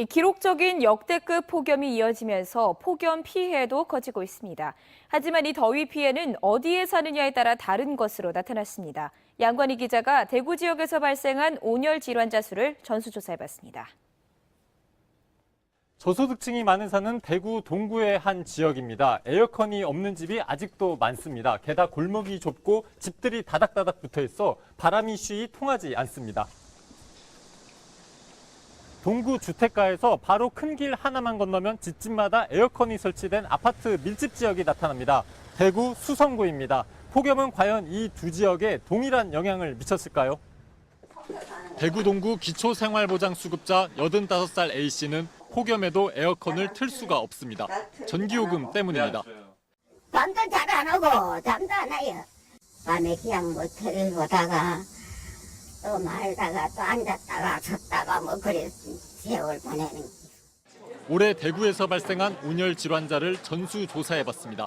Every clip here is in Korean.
이 기록적인 역대급 폭염이 이어지면서 폭염 피해도 커지고 있습니다. 하지만 이 더위 피해는 어디에 사느냐에 따라 다른 것으로 나타났습니다. 양관희 기자가 대구 지역에서 발생한 온열 질환자 수를 전수조사해봤습니다. 저소득층이 많은 산은 대구 동구의 한 지역입니다. 에어컨이 없는 집이 아직도 많습니다. 게다가 골목이 좁고 집들이 다닥다닥 붙어 있어 바람이 쉬이 통하지 않습니다. 동구 주택가에서 바로 큰 길 하나만 건너면 집집마다 에어컨이 설치된 아파트 밀집 지역이 나타납니다. 대구 수성구입니다. 폭염은 과연 이 두 지역에 동일한 영향을 미쳤을까요? 대구 동구 기초생활보장수급자 85살 A씨는 폭염에도 에어컨을 틀 수가 없습니다. 전기요금 때문입니다. 잠도 잘 안 오고 잠도 안 와요. 밤에 그냥 뭐 tele보다가 또 말다가 또 앉았다가 섰다가 뭐 그래 세월 보내는 거. 올해 대구에서 발생한 온열 질환자를 전수 조사해봤습니다.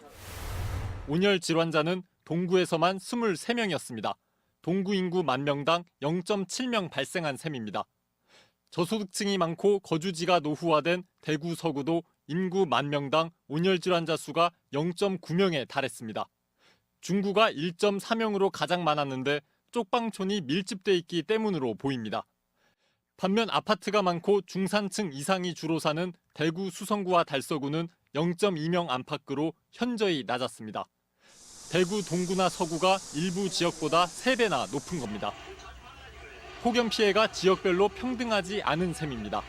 온열 질환자는 동구에서만 23명이었습니다. 동구 인구 만 명당 0.7명 발생한 셈입니다. 저소득층이 많고 거주지가 노후화된 대구 서구도 인구 만 명당 온열 질환자 수가 0.9명에 달했습니다. 중구가 1.4명으로 가장 많았는데 쪽방촌이 밀집돼 있기 때문으로 보입니다. 반면 아파트가 많고 중산층 이상이 주로 사는 대구 수성구와 달서구는 0.2명 안팎으로 현저히 낮았습니다. 대구 동구나 서구가 일부 지역보다 3배나 높은 겁니다. 폭염 피해가 지역별로 평등하지 않은 셈입니다.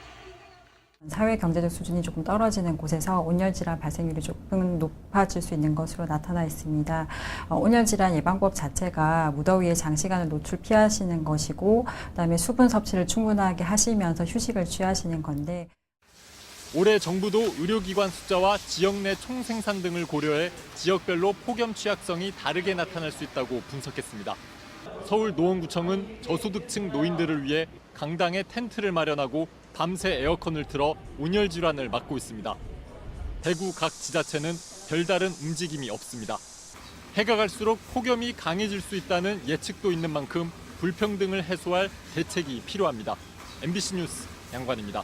사회 경제적 수준이 조금 떨어지는 곳에서 온열 질환 발생률이 조금 높아질 수 있는 것으로 나타나 있습니다. 어, 온열 질환 예방법 자체가 무더위에 장시간을 노출 피하시는 것이고, 그다음에 수분 섭취를 충분하게 하시면서 휴식을 취하시는 건데. 올해 정부도 의료기관 숫자와 지역 내 총생산 등을 고려해 지역별로 폭염 취약성이 다르게 나타날 수 있다고 분석했습니다. 서울 노원구청은 저소득층 노인들을 위해 강당에 텐트를 마련하고 밤새 에어컨을 틀어 온열 질환을 막고 있습니다. 대구 각 지자체는 별다른 움직임이 없습니다. 해가 갈수록 폭염이 강해질 수 있다는 예측도 있는 만큼 불평등을 해소할 대책이 필요합니다. MBC 뉴스 양관입니다.